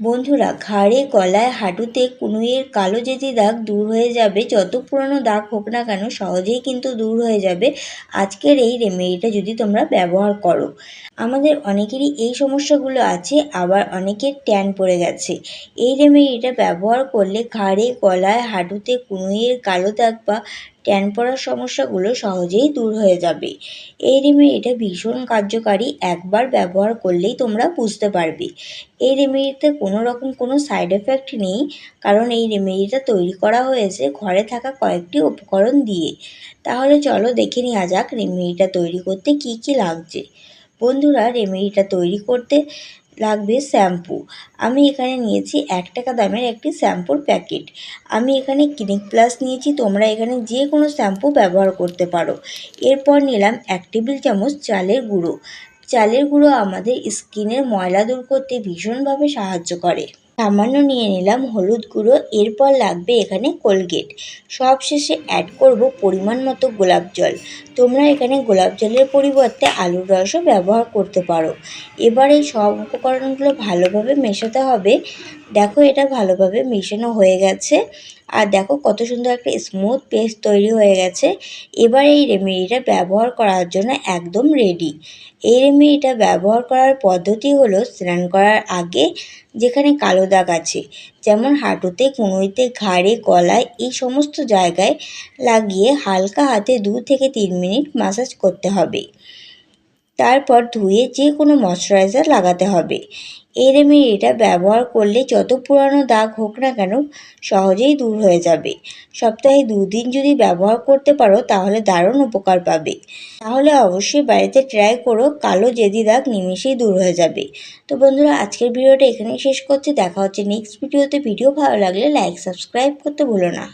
বন্ধুরা, ঘাড়ে, গলায়, হাঁটুতে কুনুইয়ের কালো যেদি দাগ দূর হয়ে যাবে। যত পুরনো দাগ হোক না কেন, সহজেই কিন্তু দূর হয়ে যাবে। আজকের এই রেমেডিটা যদি তোমরা ব্যবহার করো। আমাদের অনেকেরই এই সমস্যাগুলো আছে, আবার অনেকের ট্যান পড়ে গেছে। এই রেমেডিটা ব্যবহার করলে ঘাড়ে, গলায়, হাঁটুতে কুনুইয়ের কালো দাগ বা ট্যান পড়ার সমস্যাগুলো সহজেই দূর হয়ে যাবে। এই রেমেডিটা ভীষণ কার্যকারী, একবার ব্যবহার করলেই তোমরা বুঝতে পারবে। এই রেমেডিতে কোনো রকম কোনো সাইড এফেক্ট নেই, কারণ এই রেমেডিটা তৈরি করা হয়েছে ঘরে থাকা কয়েকটি উপকরণ দিয়ে। তাহলে চলো দেখে নেওয়া যাক রেমেডিটা তৈরি করতে কি কি লাগছে। বন্ধুরা রেমেডিটা তৈরি করতে লাগবে শ্যাম্পু। আমি এখানে নিয়েছি এক টাকা দামের একটি শ্যাম্পুর প্যাকেট। আমি এখানে ক্লিনিক প্লাস নিয়েছি, তোমরা এখানে যে কোনো শ্যাম্পু ব্যবহার করতে পারো। এরপর নিলাম এক টেবিল চামচ চালের গুঁড়ো। চালের গুঁড়ো আমাদের স্কিনের ময়লা দূর করতে ভীষণভাবে সাহায্য করে। সামান্য নিয়ে নিলাম হলুদ গুঁড়ো, এরপর লাগবে এখানে কোলগেট। সবশেষে অ্যাড করব পরিমাণ মতো গোলাপ জল। তোমরা এখানে গোলাপ জলের পরিবর্তে আলুর রসও ব্যবহার করতে পারো। এবার এই সব উপকরণগুলো ভালোভাবে মেশাতে হবে। দেখো এটা ভালোভাবে মেশানো হয়ে গেছে। আর দেখো কত সুন্দর একটা স্মুথ পেস্ট তৈরি হয়ে গেছে। এবার এই রেমেডিটা ব্যবহার করার জন্য একদম রেডি এই রেমেডিটা ব্যবহার করার পদ্ধতি হলো স্নান করার আগে যেখানে কালো দাগ আছে, যেমন হাঁটুতে কুঁড়োইতে ঘাড়ে, গলায়, এই সমস্ত জায়গায় লাগিয়ে হালকা হাতে দু থেকে তিন মিনিট মাসাজ করতে হবে। তারপর ধুয়ে যে কোনো ময়শ্চারাইজার লাগাতে হবে। এই রেমেডিটা ব্যবহার করলে যত পুরানো দাগ হোক না কেন সহজেই দূর হয়ে যাবে। সপ্তাহে দুদিন যদি ব্যবহার করতে পারো তাহলে দারুণ উপকার পাবে। তাহলে অবশ্যই বাড়িতে ট্রাই করো, কালো জেদি দাগ নিমেষেই দূর হয়ে যাবে। তো বন্ধুরা, আজকের ভিডিওটা এখানেই শেষ করছি। দেখা হচ্ছে নেক্সট ভিডিওতে। ভিডিও ভালো লাগলে লাইক, সাবস্ক্রাইব করতে ভুলো না।